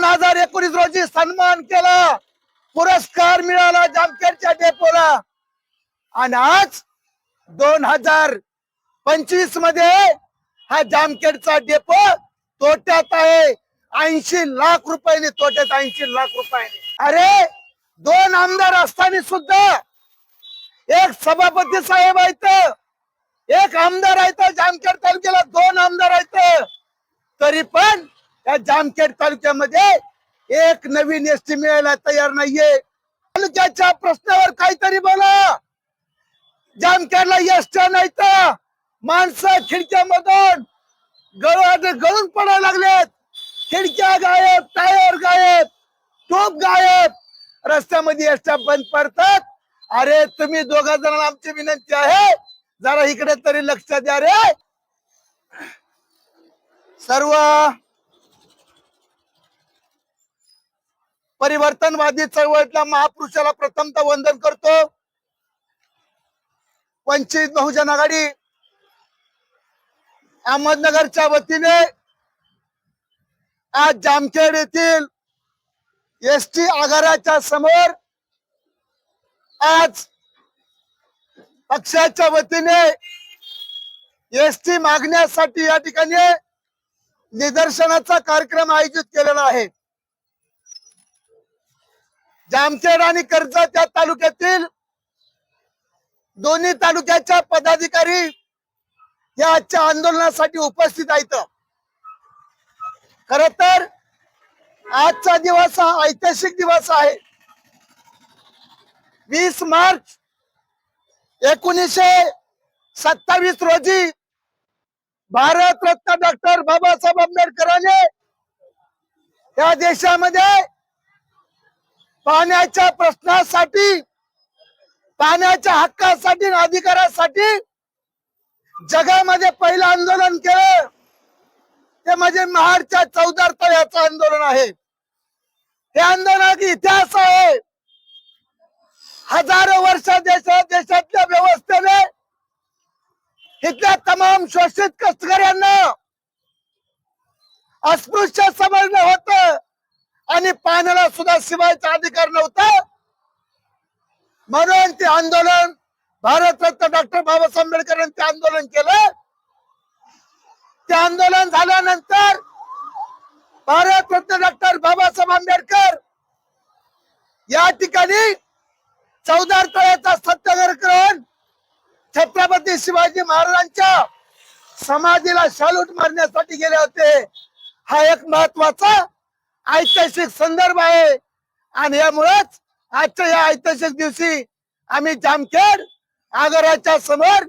दोन हजार एकोणीस रोजी सन्मान केला. पुरस्कार मिळाला जामखेडच्या डेपोला. आणि आज दोन हजार पंचवीसमध्ये हा जामखेडचा डेपो तोट्यात आहे. ऐंशी लाख रुपयाने तोट्यात ऐंशी लाख रुपयाने. अरे दोन आमदार असताना सुद्धा एक सभापती साहेब आहेत एक आमदार आहेत. जामखेड तालुक्याला दोन आमदार आहेत. तरी पण या जामखेड तालुक्यामध्ये एक नवीन एसटी मिळायला तयार नाहीये. तालुक्याच्या प्रश्नावर काहीतरी बोला. जामखेडला एसट्या नाही तर माणसं खिडक्यामधून गळ गळून पडायला लागलेत. खिडक्या गायब टायर गायब टोप गायब. रस्त्यामध्ये एसट्या बंद पडतात. अरे तुम्ही दोघा जणांना आमची विनंती आहे जरा इकडे तरी लक्ष द्या रे. सर्व परिवर्तनवादी चळवळीतल्या महापुरुषाला प्रथमतः वंदन करतो. वंचित बहुजन आघाडी अहमदनगरच्या वतीने आज जामखेड येथील एस टी आगाराच्या समोर आज पक्षाच्या वतीने एस टी मागण्यासाठी या ठिकाणी निदर्शनाचा कार्यक्रम आयोजित केलेला आहे. जामखेड आणि कर्जत या तालुक्यातील दोन्ही तालुक्याच्या पदाधिकारी या आजच्या आंदोलनासाठी उपस्थित आहेत. खर तर आजचा दिवस हा ऐतिहासिक दिवस आहे. वीस मार्च एकोणीसशे सत्तावीस रोजी भारतरत्न डॉक्टर बाबासाहेब आंबेडकरांनी या देशामध्ये पाण्याच्या प्रश्नासाठी पाण्याच्या हक्कासाठी आणि अधिकारासाठी जगामध्ये पहिलं आंदोलन केलं. ते म्हणजे महाडच्या चौदार तळ्याचं आंदोलन आहे. हे आंदोलनाचा इतिहास आहे. हजारो वर्ष देशा देशातल्या व्यवस्थेने इथल्या तमाम शोषित कष्टकऱ्यांना अस्पृश्य समजलं होतं. आणि पाण्याला सुद्धा शिवायचा अधिकार नव्हता. म्हणून ते आंदोलन भारतरत्न डॉक्टर बाबासाहेब आंबेडकरांनी ते आंदोलन केलं. ते आंदोलन झाल्यानंतर भारतरत्न डॉक्टर बाबासाहेब आंबेडकर या ठिकाणी चौदार तळ्याचा सत्याग्रह करून छत्रपती शिवाजी महाराजांच्या समाधीला शालूट मारण्यासाठी गेले होते. हा एक महत्त्वाचा ऐतिहासिक संदर्भ आहे. आणि यामुळेच आजच्या या ऐतिहासिक दिवशी आम्ही जामखेड आगाराच्या समोर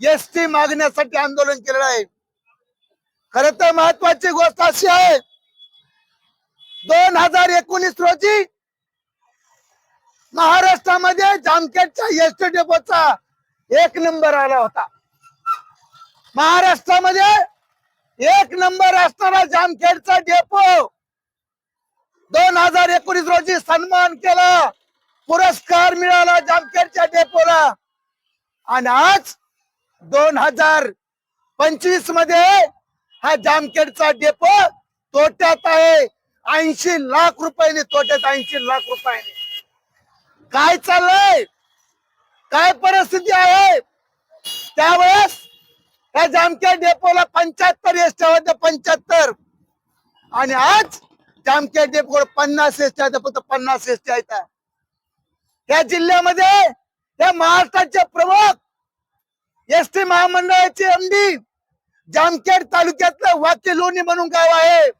एस टी मागण्यासाठी आंदोलन केलेलं आहे. खर तर महत्वाची गोष्ट अशी आहे दोन हजार एकोणीस रोजी महाराष्ट्रामध्ये जामखेडच्या एस टी डेपोचा एक नंबर आला होता. महाराष्ट्रामध्ये एक नंबर असणारा जामखेडचा डेपो दोन हजार एकोणीस रोजी सन्मान केला. पुरस्कार मिळाला जामखेडच्या डेपोला. आणि आज दोन हजार पंचवीसमध्ये हा जामखेडचा डेपो तोट्यात आहे. ऐंशी लाख रुपयाने तोट्यात ऐंशी लाख रुपयाने. काय चाललंय? काय परिस्थिती आहे? त्यावेळेस या जामखेड डेपोला पंच्याहत्तर एस होत्या पंच्याहत्तर. आणि आज जामखेड देव पन्नास एसटी होत्या फक्त पन्नास एसटी आहेत या जिल्ह्यामध्ये या महाराष्ट्राचे प्रमुख एस टी महामंडळाचे एमडी जामखेड तालुक्यातलं वाक्य लोणी म्हणून गाव आहे.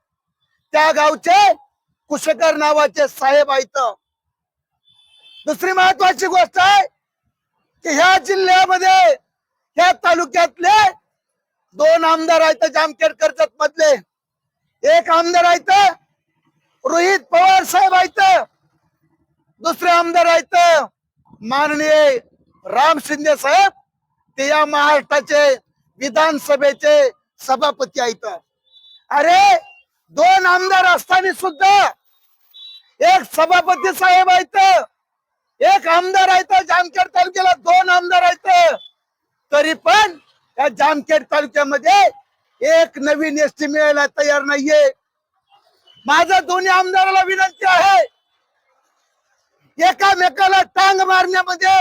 त्या गावचे कुशकर नावाचे साहेब आहेत दुसरी महत्वाची गोष्ट आहे की ह्या जिल्ह्यामध्ये ह्या तालुक्यातले दोन आमदार आहेत जामखेड कर्जत मधले एक आमदार आहेत रोहित पवार साहेब आहेत. दुसरे आमदार आहेत. माननीय राम शिंदे साहेब ते या महाराष्ट्राचे विधानसभेचे सभापती आहेत. अरे दोन आमदार असताना सुद्धा एक सभापती साहेब आहेत एक आमदार आहेत. जामखेड तालुक्याला दोन आमदार आहेत. तरी पण या जामखेड तालुक्यामध्ये एक नवीन एसटी मिळायला तयार नाहीये. माझं दोन्ही आमदाराला विनंती आहे. एकामेकाला टांग मारण्यामध्ये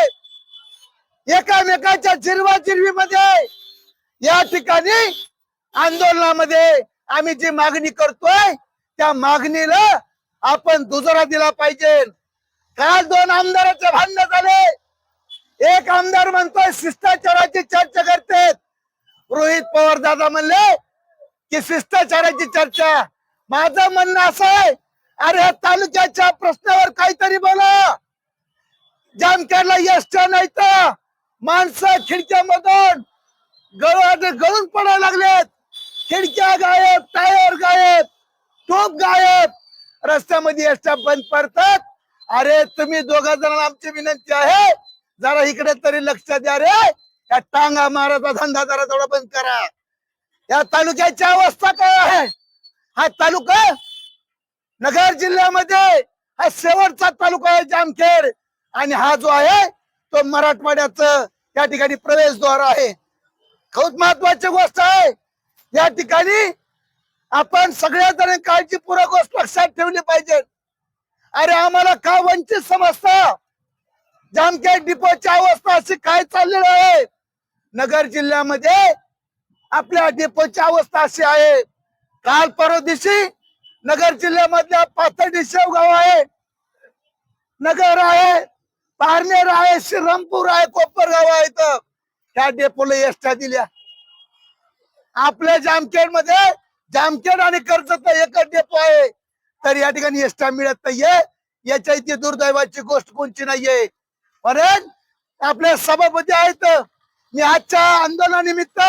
एकामेकाच्या चिरवा मध्ये या ठिकाणी आंदोलनामध्ये आम्ही जी मागणी करतोय त्या मागणीला आपण दुजोरा दिला पाहिजे. काल दोन आमदाराचे भांडण झाले. एक आमदार म्हणतोय शिष्टाचाराची चर्चा करते रोहित पवार दादा म्हणले की शिष्टाचाराची चर्चा माझं म्हणणं असं आहे अरे ह्या तालुक्याच्या प्रश्नावर काहीतरी बोला. जामखेडला यश नाही तर माणसं खिडक्यामधून गळ गळून पडायला लागलेत. खिडक्या गायब टायर गायब टोप गायब. रस्त्यामध्ये एसट्या बंद पडतात? अरे तुम्ही दोघा जणांना आमची विनंती आहे जरा इकडे तरी लक्ष द्या रे. या टांगा माराचा धंदा जरा थोडा बंद करा. या तालुक्याची अवस्था काय आहे? हा तालुका? नगर जिल्ह्यामध्ये हा शेवटचा तालुका आहे जामखेड. आणि हा जो आहे तो मराठवाड्याचं या ठिकाणी प्रवेशद्वार आहे. खूप महत्वाची गोष्ट आहे. या ठिकाणी आपण सगळ्या जण काळजीपूर्वक गोष्ट लक्षात ठेवली पाहिजे. अरे आम्हाला का वंचित समजता? जामखेड डिपोची अवस्था अशी काय चाललेली आहे? नगर जिल्ह्यामध्ये आपल्या डिपोची अवस्था अशी आहे. काल परवा दिवशी नगर जिल्ह्यामधल्या पाथर्डी शेवगाव आहे. नगर आहे पारनेर आहे श्रीरामपूर आहे कोपरगाव आहे इथं. त्या डेपोला एसट्या दिल्या. आपल्या जामखेडमध्ये जामखेड आणि कर्जत एकच डेपो आहे. तर या ठिकाणी एसट्या मिळत नाहीये. याच्या इथे दुर्दैवाची गोष्ट कोणची नाहीये. परत आपल्या सभापती आहेत. मी आजच्या आंदोलनानिमित्त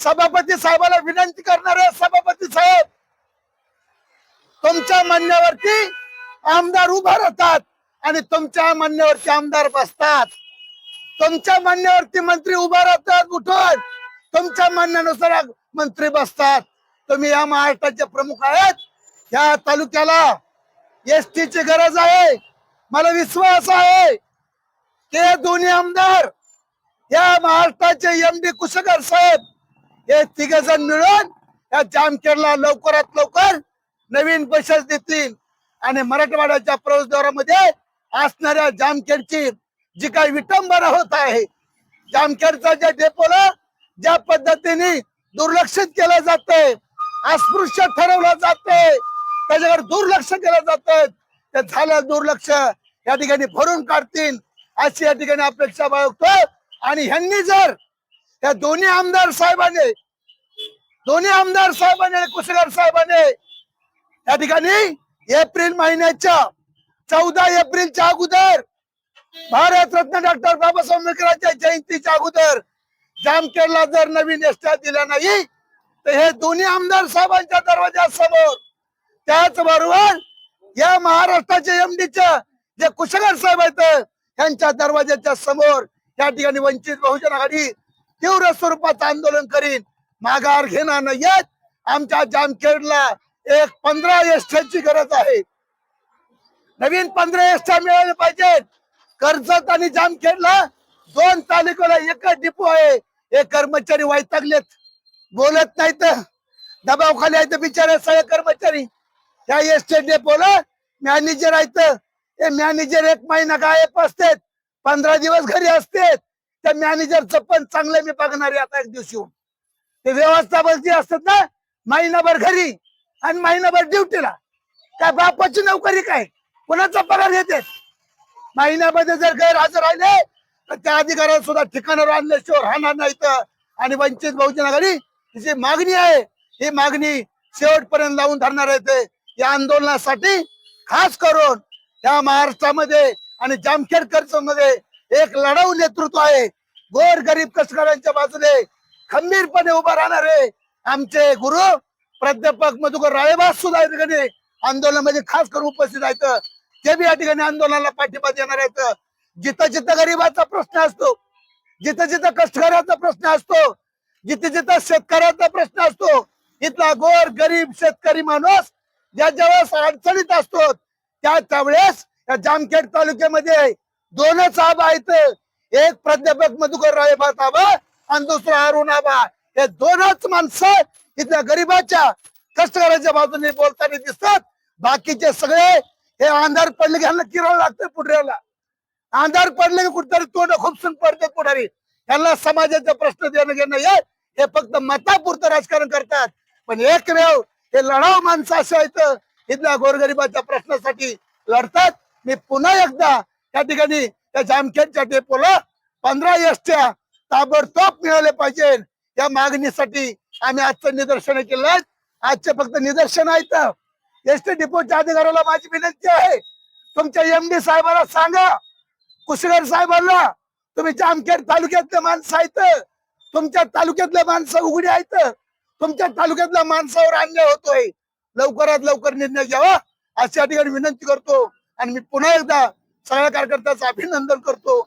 सभापती साहेबाला विनंती करणार आहे सभापती साहेब तुमच्या म्हणण्यावरती आमदार उभा राहतात आणि तुमच्या म्हणण्यावरती आमदार बसतात. तुमच्या म्हणण्यावरती मंत्री उभा राहतात उठून. तुमच्या म्हणण्यानुसार मंत्री बसतात. तुम्ही या महाराष्ट्राचे प्रमुख आहेत. या तालुक्याला एस ची गरज आहे. मला विश्वास आहे की दोन्ही आमदार या महाराष्ट्राचे एम डी कुशकर साहेब हे तिघ जण मिळून या जामखेडला लवकरात लवकर नवीन बसेस देतील. आणि मराठवाड्याच्या प्रवेशद्वारामध्ये असणाऱ्या जामखेडची जी काही विटंबना होत आहे जामखेडचा ज्या डेपोला ज्या पद्धतीने दुर्लक्षित केलं जातंय अस्पृश्य ठरवलं जातंय त्याच्याकडे दुर्लक्ष केलं जातंय. ते झालं दुर्लक्ष या ठिकाणी भरून काढतील अशी या ठिकाणी अपेक्षा बाळगतो आणि ह्यांनी जर या दोन्ही आमदार साहेबांनी दोन्ही आमदार साहेबांनी आणि कुशगर साहेबांनी या ठिकाणी एप्रिल महिन्याच्या चौदा एप्रिलच्या अगोदर भारत रत्न डॉक्टर बाबासाहेब आंबेडकरांच्या जयंतीच्या अगोदर जामखेडला जर नवीन एसट्या दिल्या नाही तर हे दोन्ही आमदार साहेबांच्या दरवाजासमोर त्याचबरोबर या महाराष्ट्राच्या एमडीच्या जे कुशगर साहेब आहेत त्यांच्या दरवाजाच्या समोर या ठिकाणी वंचित बहुजन आघाडी तीव्र स्वरूपाचं आंदोलन करीन. माघार घेणार नाही येत आमच्या जामखेडला एक पंधरा एसट्याची गरज आहे. नवीन पंधरा एसट्या मिळाल्या पाहिजेत. कर्जत आणि जामखेडला दोन तालुक्याला एकच डिपो आहे. हे कर्मचारी वैतागलेत. बोलत नाहीत. दबाव खाली आहेत बिचारे सगळे कर्मचारी. त्या एसटी डेपोला मॅनेजर आहेत. हे मॅनेजर एक महिना गायब असतात. पंधरा दिवस घरी असतात. त्या मॅनेजरचं पण चांगलं मी बघणार आहे आता एक दिवशी येऊन. ते व्यवस्थापक जे असतात ना महिनाभर घरी आणि महिनाभर ड्युटीला. काय बापाची नोकरी काय? कोणाचा पगार घेते? महिन्यामध्ये जर गैरहजर राहिले तर त्या अधिकाऱ्याला सुद्धा ठिकाणावर आणल्याशिवाय राहणार नाही तर आणि वंचित बहुजन आघाडी जी मागणी आहे. ही मागणी शेवटपर्यंत लावून धरणार आहे या आंदोलनासाठी खास करून या महाराष्ट्रामध्ये आणि जामखेडमध्ये एक लढाऊ नेतृत्व आहे. गोर गरीब कष्टकऱ्यांच्या बाजूने खंबीरपणे उभा राहणारे आमचे गुरु प्राध्यापक मधुकर राळेबास सुद्धा या ठिकाणी आंदोलनामध्ये खास करून उपस्थित आहेत. ते बी या ठिकाणी आंदोलनाला पाठिंबा देणार आहेत. जिथं जिथं गरीबाचा प्रश्न असतो जिथं जिथं कष्टकऱ्याचा प्रश्न असतो जिथे जिथं शेतकऱ्याचा प्रश्न असतो इथला गोर गरीब शेतकरी माणूस ज्या ज्यावेळेस अडचणीत असतो त्या त्यावेळेस या जामखेड तालुक्यामध्ये दोनच आबा आहेत. एक प्राध्यापक मधुकर रायबा आबा आणि दुसरा अरुण आबा. हे दोनच माणसं इथल्या गरीबाच्या कष्टकऱ्याच्या बाजूने बोलताना दिसतात. बाकीचे सगळे हे आंधार पडले की ह्यांना किरण लागतं पुढऱ्याला. अंधार पडले की कुठेतरी तोंड खुपसून पडते पुढारी. यांना समाजाचे प्रश्न देणं घेणं येत हे फक्त मतापुरतं राजकारण करतात. पण एकमेव हे लढाव माणसं असे आहेत. इथल्या गोरगरिबाच्या प्रश्नासाठी लढतात. मी पुन्हा एकदा त्या ठिकाणी त्या जामखेडच्या डेपोला पंधरा एसट्या ताबडतोब मिळाले पाहिजे. या मागणीसाठी आम्ही आजचं निदर्शन केलं आजचे फक्त निदर्शन आहेत एस टी डिपोच्या अधिकाऱ्याला माझी विनंती आहे. तुमच्या एमडी साहेबाला सांगा. कुशगर साहेबांना तुम्ही जामखेड तालुक्यातले माणसं आहेत. तुमच्या तालुक्यातले माणसं उघडी आहेत. तुमच्या तालुक्यातल्या माणसावर अन्याय होतोय. लवकरात लवकर निर्णय घ्यावा. अशा ठिकाणी विनंती करतो. आणि मी पुन्हा एकदा सगळ्या कार्यकर्त्याचं अभिनंदन करतो.